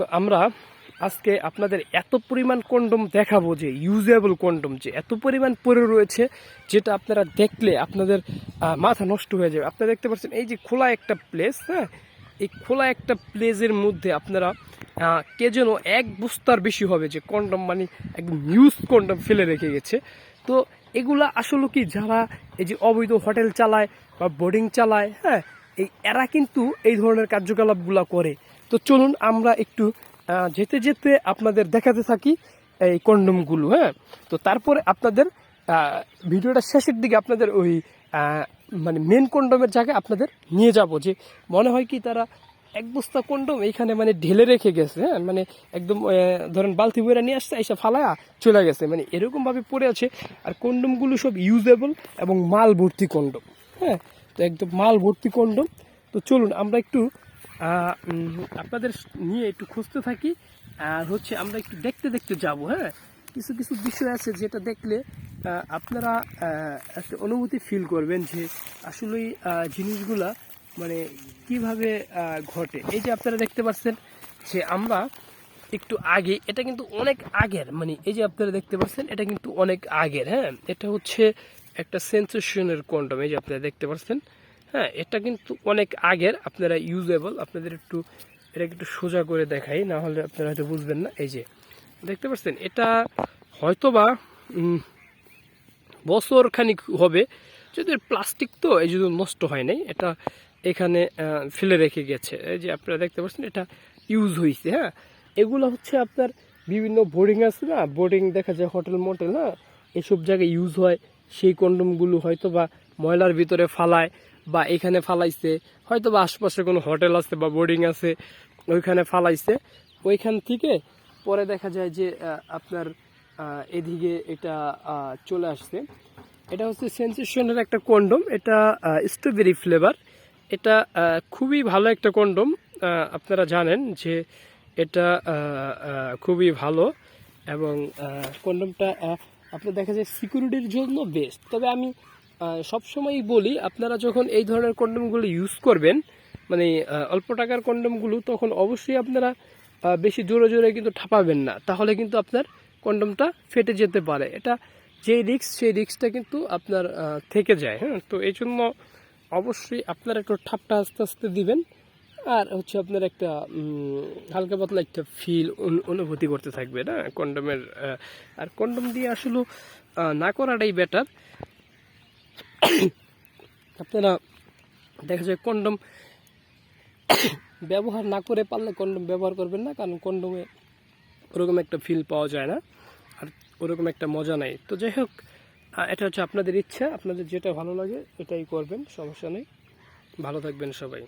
তো আমরা আজকে আপনাদের এত পরিমাণ কন্ডম দেখাবো যে ইউজেবল কন্ডম যে এত পরিমাণ পরে রয়েছে, যেটা আপনারা দেখলে আপনাদের মাথা নষ্ট হয়ে যাবে। আপনারা দেখতে পাচ্ছেন, এই যে খোলা একটা প্লেস হ্যাঁ? এই খোলা একটা প্লেসের মধ্যে আপনারা কে যেন এক বস্তার বেশি হবে যে কন্ডম মানে একদম ইউজ কন্ডম ফেলে রেখে গেছে। তো এগুলা আসলে কি যারা এই যে অবৈধ হোটেল চালায় বা বোর্ডিং চালায় হ্যাঁ? এই, এরা কিন্তু এই ধরনের কার্যকলাপগুলো করে। তো চলুন আমরা একটু যেতে যেতে আপনাদের দেখাতে থাকি এই কন্ডমগুলো হ্যাঁ? তো তারপরে আপনাদের ভিডিওটা শেষের দিকে আপনাদের ওই মানে মেন কন্ডমের জায়গায় আপনাদের নিয়ে যাব। যে মনে হয় কি তারা এক বস্তা কন্ডম এইখানে মানে ঢেলে রেখে গেছে হ্যাঁ? মানে একদম ধরেন বালতি বইরা নিয়ে আসছে, এসে ফালায়া চলে গেছে। মানে এরকম ভাবে পড়ে আছে। আর কন্ডমগুলো সব ইউজেবল এবং মাল ভর্তি কন্ডম হ্যাঁ? তো একদম মাল ভর্তি কন্ডম। তো চলুন আমরা একটু আপনাদের নিয়ে একটু খুঁজতে থাকি। আর হচ্ছে আমরা একটু দেখতে দেখতে যাব হ্যাঁ? কিছু কিছু বিষয় আছে যেটা দেখলে আপনারা একটা অনুভূতি ফিল করবেন যে আসলেই জিনিসগুলা মানে কীভাবে ঘটে। এই যে আপনারা দেখতে পাচ্ছেন যে আমরা একটু আগে, এটা কিন্তু অনেক আগের মানে এই যে আপনারা দেখতে পাচ্ছেন, এটা কিন্তু অনেক আগের হ্যাঁ? এটা হচ্ছে একটা সেন্সেশনের কন্ডম এই যে আপনারা দেখতে পাচ্ছেন। হ্যাঁ এটা কিন্তু অনেক আগের, আপনারা ইউজেবল আপনাদের একটু এটাকে একটু সোজা করে দেখাই, না হলে আপনারা হয়তো বুঝবেন না। এই যে, দেখতে পাচ্ছেন, এটা হয়তোবা বছর খানিক হবে, যদি প্লাস্টিক তো এই জন্য নষ্ট হয় নাই, এটা এখানে ফেলে রেখে গেছে। এই যে আপনারা দেখতে পাচ্ছেন, এটা ইউজ হয়েছে হ্যাঁ। এগুলো হচ্ছে আপনার বিভিন্ন বোর্ডিং আছে না বোর্ডিং দেখা যায় হোটেল মোটেল না এসব জায়গায় ইউজ হয়, সেই কন্ডমগুলো হয়তো বা ময়লার ভিতরে ফালায় বা এখানে ফালাইছে হয়তো বা আশপাশে কোনো হোটেল আছে বা বোর্ডিং আছে, ওইখানে ফালাইছে। ওইখান থেকে পরে দেখা যায় যে আপনার এদিকে এটা চলে আসছে। এটা হচ্ছে সেন্সেশনের একটা কন্ডম এটা স্ট্রবেরি ফ্লেভার এটা খুবই ভালো একটা কন্ডম আপনারা জানেন যে এটা খুবই ভালো এবং কন্ডমটা আপনার দেখা যায় সিকিউরিটির জন্য বেস্ট তবে আমি সবসময়ই বলি, আপনারা যখন এই ধরনের কন্ডমগুলো ইউজ করবেন মানে অল্প টাকার কন্ডমগুলো, তখন অবশ্যই আপনারা বেশি জোরে জোরে কিন্তু ঠাপাবেন না। তাহলে কিন্তু আপনার কন্ডমটা ফেটে যেতে পারে। এটা যে রিক্স সেই রিক্সটা কিন্তু আপনার থেকে যায় হ্যাঁ? তো এই জন্য অবশ্যই আপনারা একটু ঠাপটা আস্তে আস্তে দিবেন। আর হচ্ছে আপনার একটা হালকা পাতলা একটা ফিল অনুভূতি করতে থাকবে, না? কন্ডমের আর কন্ডম দিয়ে আসলে না করাটাই বেটার আপনারা দেখা যায় কন্ডম ব্যবহার না করে পারলে কন্ডম ব্যবহার করবেন না, কারণ কন্ডমে ওরকম একটা ফিল পাওয়া যায় না আর ওরকম একটা মজা নাই। তো যাই হোক এটা হচ্ছে আপনাদের ইচ্ছা, আপনাদের যেটা ভালো লাগে এটাই করবেন, সমস্যা নেই। ভালো থাকবেন সবাই।